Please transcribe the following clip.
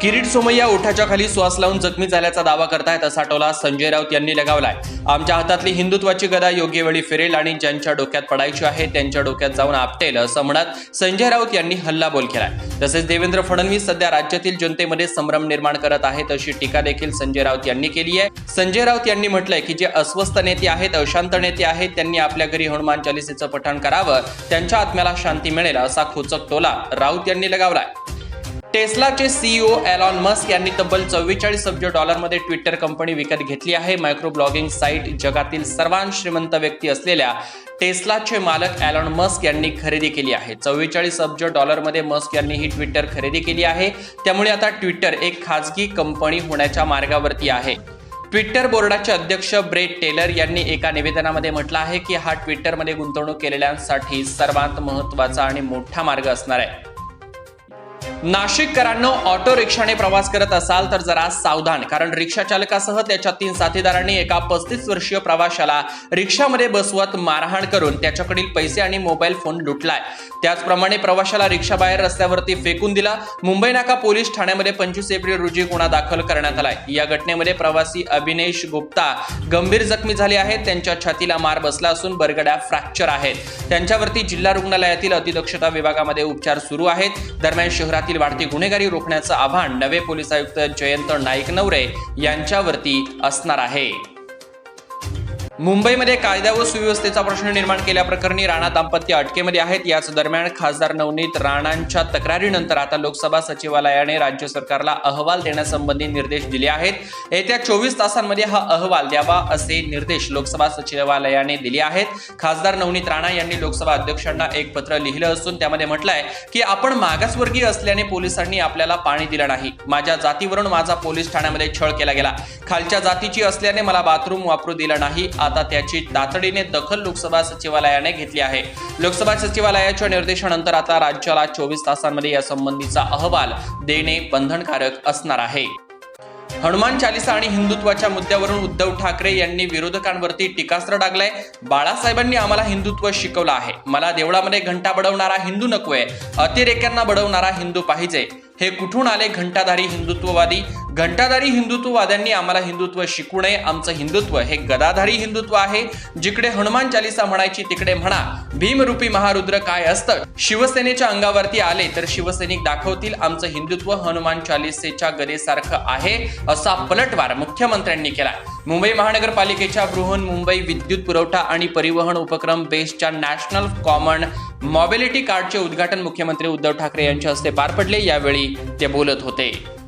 किरीट सोमय्या ओठाच्या खाली श्वास लावून जखमी झाल्याचा दावा करतायत असा टोला संजय राऊत यांनी लगावलाय. आमच्या हातातली हिंदुत्वाची गदा योग्य वेळी फिरेल आणि ज्यांच्या डोक्यात पडायची आहे त्यांच्या डोक्यात जाऊन आपटेल असं म्हणत संजय राऊत यांनी हल्लाबोल केलाय. तसेच देवेंद्र फडणवीस सध्या राज्यातील जनतेमध्ये संभ्रम निर्माण करत आहेत अशी टीका देखील संजय राऊत यांनी केली आहे. संजय राऊत यांनी म्हटलंय की जे अस्वस्थ नेते आहेत अशांत नेते आहेत त्यांनी आपल्या घरी हनुमान चालिसेचं पठण करावं त्यांच्या आत्म्याला शांती मिळेल असा खोचक टोला राऊत यांनी लगावलाय. टेस्लाचे सीईओ एलॉन मस्क यांनी तब्बल चव्वेचाळीस अब्ज डॉलरमध्ये ट्विटर कंपनी विकत घेतली आहे. मायक्रो ब्लॉगिंग साईट जगातील सर्वात श्रीमंत व्यक्ती असलेल्या टेस्लाचे मालक एलॉन मस्क यांनी खरेदी केली आहे. चव्वेचाळीस अब्ज डॉलरमध्ये मस्क यांनी ही ट्विटर खरेदी केली आहे. त्यामुळे आता ट्विटर एक खाजगी कंपनी होण्याच्या मार्गावरती आहे. ट्विटर बोर्डाचे अध्यक्ष ब्रेट टेलर यांनी एका निवेदनामध्ये म्हटलं आहे की हा ट्विटरमध्ये गुंतवणूक केलेल्यांसाठी सर्वात महत्त्वाचा आणि मोठा मार्ग असणार आहे. नाशिककरांनो ऑटो रिक्षाने प्रवास करत असाल तर जरा सावधान कारण रिक्षा चालकासह त्याच्या तीन साथीदारांनी एका पस्तीस वर्षीय प्रवाशाला रिक्षामध्ये बसवत मारहाण करून त्याच्याकडील पैसे आणि मोबाईल फोन लुटलाय. त्याचप्रमाणे प्रवाशाला रिक्षाबाहेर रस्त्यावरती फेकून दिला. मुंबई नाका पोलीस ठाण्यामध्ये पंचवीस एप्रिल रोजी गुन्हा दाखल करण्यात आलाय. या घटनेमध्ये प्रवासी अभिनेश गुप्ता गंभीर जखमी झाले आहेत. त्यांच्या छातीला मार बसला असून बरगड्या फ्रॅक्चर आहेत. त्यांच्यावरती जिल्हा रुग्णालयातील अतिदक्षता विभागामध्ये उपचार सुरू आहेत. दरम्यान शहरातील वाढती गुन्हेगारी रोखण्याचं आव्हान नवे पोलीस आयुक्त जयंत नाईक नवरे यांच्यावरती असणार आहे. मुंबईमध्ये कायदा व सुव्यवस्थेचा प्रश्न निर्माण केल्याप्रकरणी राणा दाम्पत्य अटकेमध्ये आहेत. याच दरम्यान खासदार नवनीत राणांच्या तक्रारीनंतर आता लोकसभा सचिवालयाने राज्य सरकारला अहवाल देण्यासंबंधी निर्देश दिले आहेत. येत्या चोवीस तासांमध्ये हा अहवाल द्यावा असे निर्देश लोकसभा सचिवालयाने दिले आहेत. खासदार नवनीत राणा यांनी लोकसभा अध्यक्षांना एक पत्र लिहिलं असून त्यामध्ये म्हटलंय की आपण मागासवर्गीय असल्याने पोलिसांनी आपल्याला पाणी दिलं नाही. माझ्या जातीवरून माझा पोलीस ठाण्यामध्ये छळ केला गेला. खालच्या जातीची असल्याने मला बाथरूम वापरू दिलं नाही. आता त्याची तातडीने दखल लोकसभा सचिवालयाने घेतली आहे. लोकसभा सचिवालयाच्या निर्देशानंतर आता राज्याला चोवीस तासांमध्ये या संबंधीचा अहवाल देणे बंधनकारक असणार आहे. हनुमान चालिसा आणि हिंदुत्वाच्या मुद्द्यावरून उद्धव ठाकरे यांनी विरोधकांवरती टीकास्त्र डागलंय. बाळासाहेबांनी आम्हाला हिंदुत्व शिकवलं आहे. मला देवळामध्ये घंटा बडवणारा हिंदू नकोय. अतिरेक्यांना बडवणारा हिंदू पाहिजे. हे कुठून आले घंटाधारी हिंदुत्ववादी? घंटाधारी हिंदुत्ववाद्यांनी आम्हाला हिंदुत्व शिकू नये. आमचं हिंदुत्व हे गदाधारी हिंदुत्व आहे. जिकडे हनुमान चालिसा म्हणायची तिकडे म्हणा भीमरूपी महारुद्र काय असतं? शिवसेनेच्या अंगावरती आले तर शिवसैनिक दाखवतील आमचं हिंदुत्व हनुमान चालिसेच्या गदेसारखं आहे असा पलटवार मुख्यमंत्र्यांनी केला. मुंबई महानगरपालिकेच्या बृहन मुंबई विद्युत पुरवठा आणि परिवहन उपक्रम बेस्टच्या नॅशनल कॉमन मॉबिलिटी कार्डचे उद्घाटन मुख्यमंत्री उद्धव ठाकरे यांच्या हस्ते पार पडले. यावेळी ते बोलत होते.